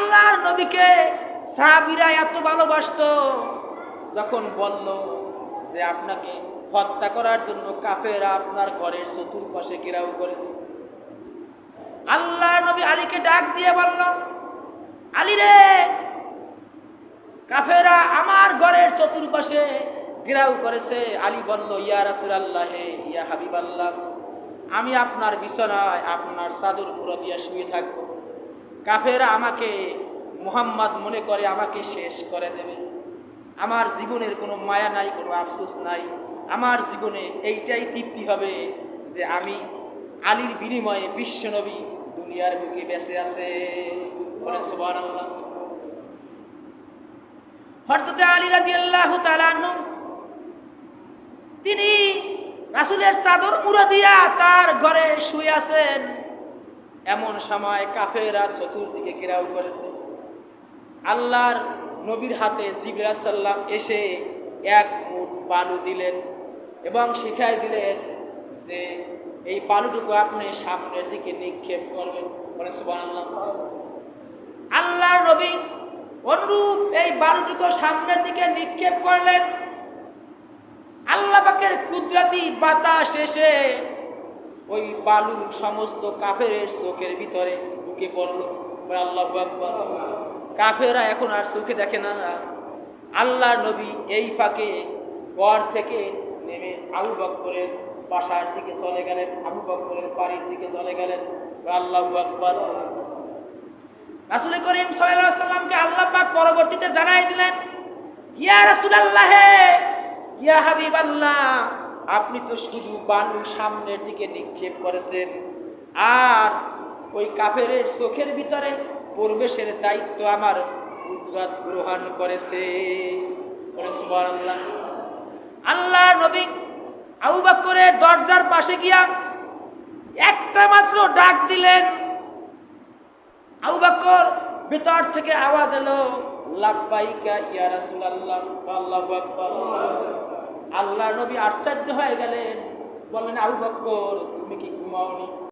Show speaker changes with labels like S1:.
S1: আল্লাহর নবীকে সাহাবিরা এত ভালোবাসতো। যখন বলল যে আপনাকে হত্যা করার জন্য কাফেরা আপনার ঘরের চতুর্পাশে ঘেরাও করেছে। আল্লাহ নবী আলীকে ডাক দিয়ে বলল, আলী রে, কাফেরা আমার ঘরের চতুর্পাশে ঘেরাও করেছে। আলী বলল, ইয়া রাসুল আল্লাহ ইয়া হাবিব আল্লাহ আমি আপনার বিছানায় আপনার পুরো দিয়ে শুয়ে থাকব। কাফেরা আমাকে মোহাম্মদ মনে করে আমাকে শেষ করে দেবে। আমার জীবনের কোনো মায়া নাই, কোনো আফসোস নাই। আমার জীবনে এইটাই তৃপ্তি হবে যে আমি আলীর বিনিময়ে বিশ্বনবী দুনিয়ার বুকে বেঁচে আছে। আলী তিনি রাসূলের চাদর মুড়া দিয়া তার ঘরে শুয়ে আছেন। এমন সময় কাফেরা চতুর্দিকে ঘেরাও করেছে। আল্লাহর নবীর হাতে জিবরা সাল্লাম এসে এক মুঠ বালু দিলেন এবং শিখাই দিলেন যে এই বালুটুকু আপনি সামনের দিকে নিক্ষেপ করবেন। বলে সুবহানাল্লাহ। আল্লাহ নবী অনুরূপ এই বালুটুকু সামনের দিকে নিক্ষেপ করলেন। আল্লাহ পাকের কুদরতি বাতাস এসে ওই বালু সমস্ত কাফের চোখের ভিতরে ঢুকে পড়ল। আল্লাহ কাফেরা এখন আর চোখে দেখে না। আল্লাহ নবী এই পাকে ঘর থেকে নেমে আবু বক্করের বাসার দিকে চলে গেলেন। আবু বক্করের বাড়ির দিকে চলে গেলেন। আল্লাহ আকবার। রাসুল করিম সাল্লামকে আল্লাহ পাক পরবর্তীতে জানাই দিলেন, ইয়া রাসুল রাসূলুল্লাহ, ইয়া হাবিবাল্লাহ আপনি তো শুধু বালু সামনের দিকে নিক্ষেপ করেছেন। আর ওই কাফের চোখের ভিতরে প্রবেশের দায়িত্ব আমার কুদরত গ্রহণ করেছে। আল্লাহ নবী আবু বকরের দরজার পাশে গিয়া একটা মাত্র ডাক দিলেন। আবু বকর ভেতর থেকে আওয়াজ এলো, লাব্বাইকা ইয়া আল্লাহ নবী আশ্চর্য হয়ে গেলেন। বললেন আবু বক্কর তুমি কি ঘুমাওনি?